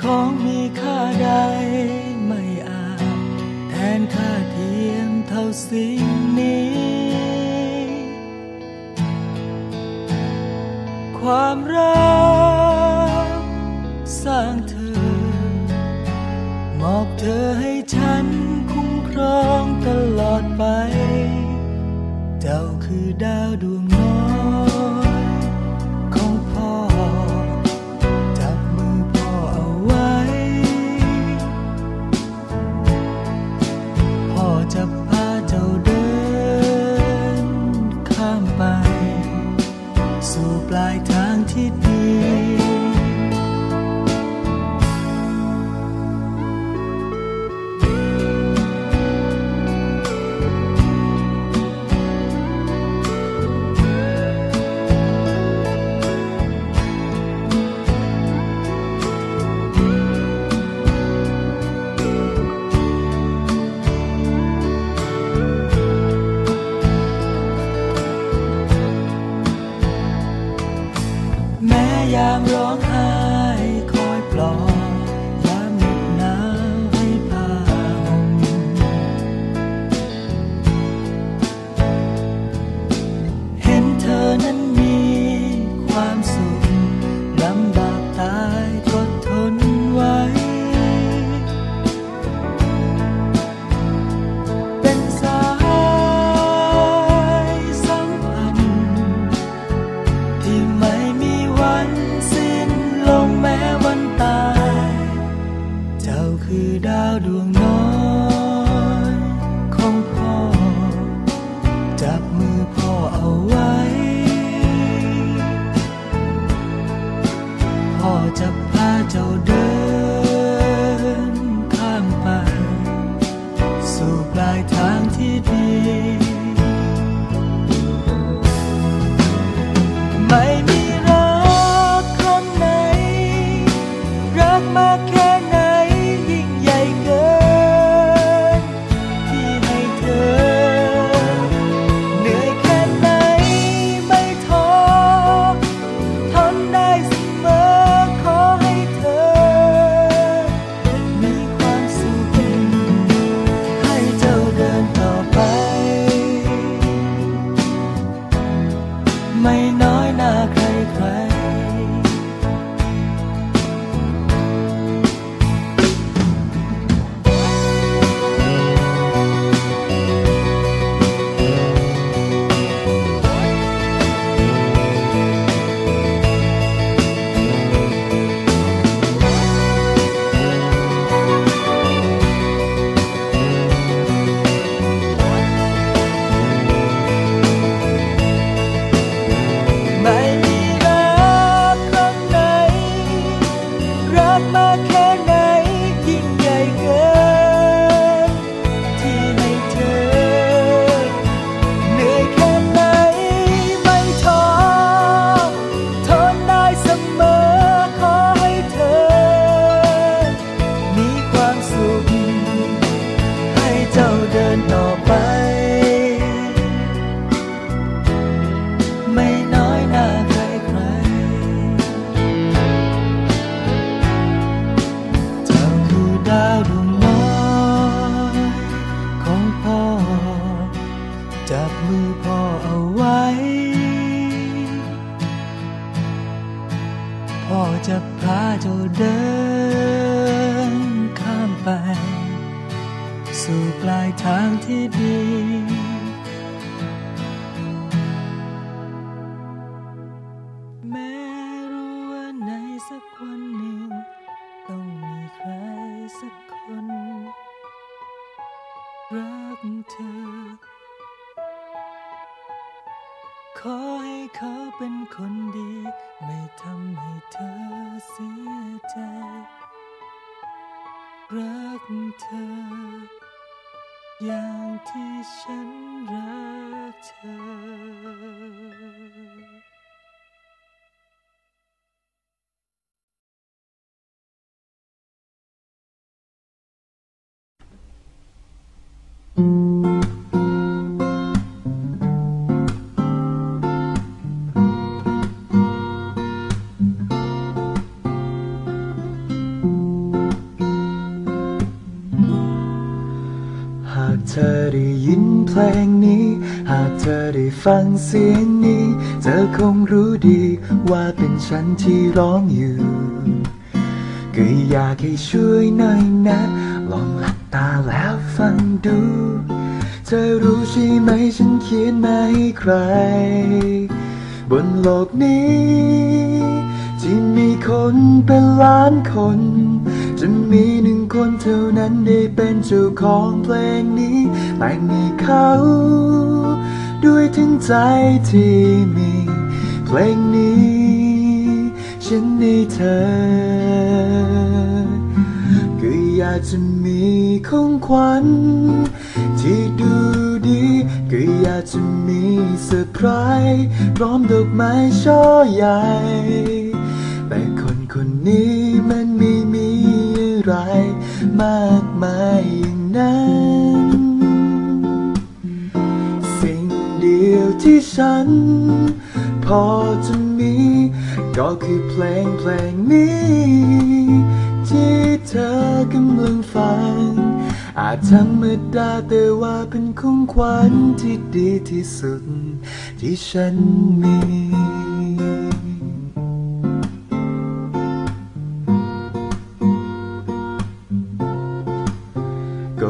ของมีค่าใดไม่อาจ แทนค่าเทียมเท่าสิ่งนี้ ความรักสร้างเธอ มอบเธอให้ฉันคุ้มครองตลอดไป เจ้าคือดาวดวง I ปลายทางที่ดีรักเธอ ขอให้เขาเป็นคนดี ไม่ทำให้เธอเสียใจ รักเธอ อย่างที่ฉันรักเธอ เธอได้ยินเพลงนี้ หากเธอได้ฟังเสียงนี้ เธอคงรู้ดีว่าเป็นฉันที่ร้องอยู่ ก็อยากให้ช่วยหน่อยนะ ลองหลับตาแล้วฟังดู เธอรู้ใช่ไหมฉันเขียนมาให้ใคร บนโลกนี้ ที่มีคนเป็นล้านคน จะมี คนเท่านั้นได้เป็นเจ้าของเพลงนี้แต่งให้เขา ด้วยทั้งใจที่มี เพลงนี้ ฉันให้เธอ ก็อยากจะมีของขวัญ ที่ดูดี ก็อยากจะมีเซอร์ไพรส์พร้อมดอกไม้ช่อใหญ่ แต่คนคนนี้มันไม่มี อไรมากมายอย่างนั้น สิ่งเดียวที่ฉัน พอจะมี ก็คือเพลงเพลงนี้ ที่เธอกำลังฟัง อาจธรรมดาแต่ว่าเป็นของขวัญที่ดีที่สุด ที่ฉันมี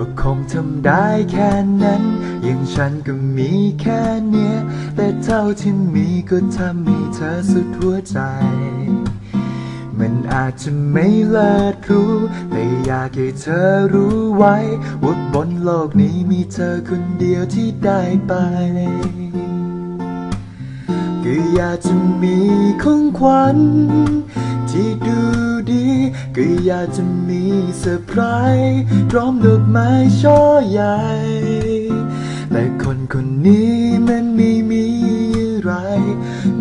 ก็คงทำได้แค่นั้น อย่างฉันก็มีแค่เนี้ย แต่เท่าที่มีก็ทำให้เธอสุดหัวใจ มันอาจจะไม่เลิศรู้ แต่อยากให้เธอรู้ไว้ ว่าบนโลกนี้มีเธอคนเดียวที่ได้ไปก็อยากจะมีของขวัญ ที่ดูดี ก็อยากจะมีเซอร์ไพรส์พร้อมดอกไม้ช่อใหญ่ แต่คนคนนี้มันไม่มีอะไร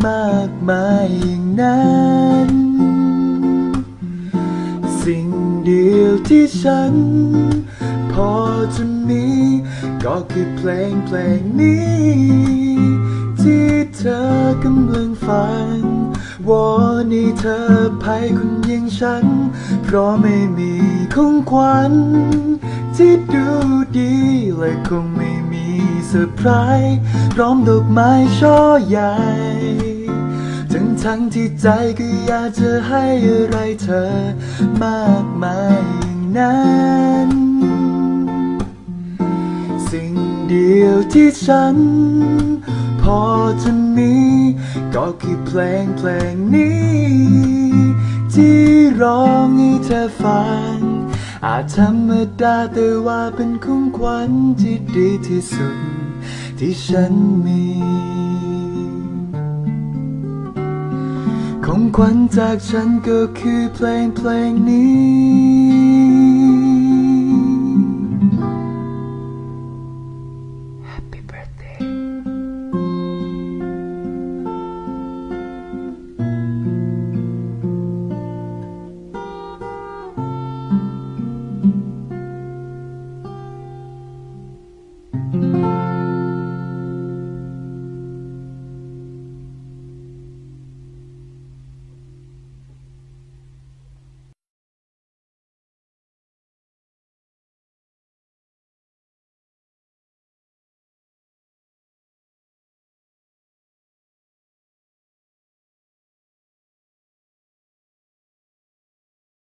มากมายอย่างนั้น สิ่งเดียวที่ฉัน พอจะมี ก็คือเพลงเพลงนี้ ที่เธอกำลังฟัง วอนให้เธอภัยคนอย่งฉัน เพราะไม่มีของขวัญ ที่ดูดีและคงไม่มีเซอร์ไพรส์พร้อมดอกไม้ช่อใหญ่ทั้งทั้งที่ใจก็อยากจะให้อะไรเธอมากมายอย่างนั้นสิ่งเดียวที่ฉัน อจะมีก็คือเพลงเพลงนี้ ที่ร้องให้เธอฟัง อาจธรรมดาแต่ว่าเป็นของขวัญที่ดีที่สุด ที่ฉันมีของขวัญจากฉันก็คือเพลงเพลงนี้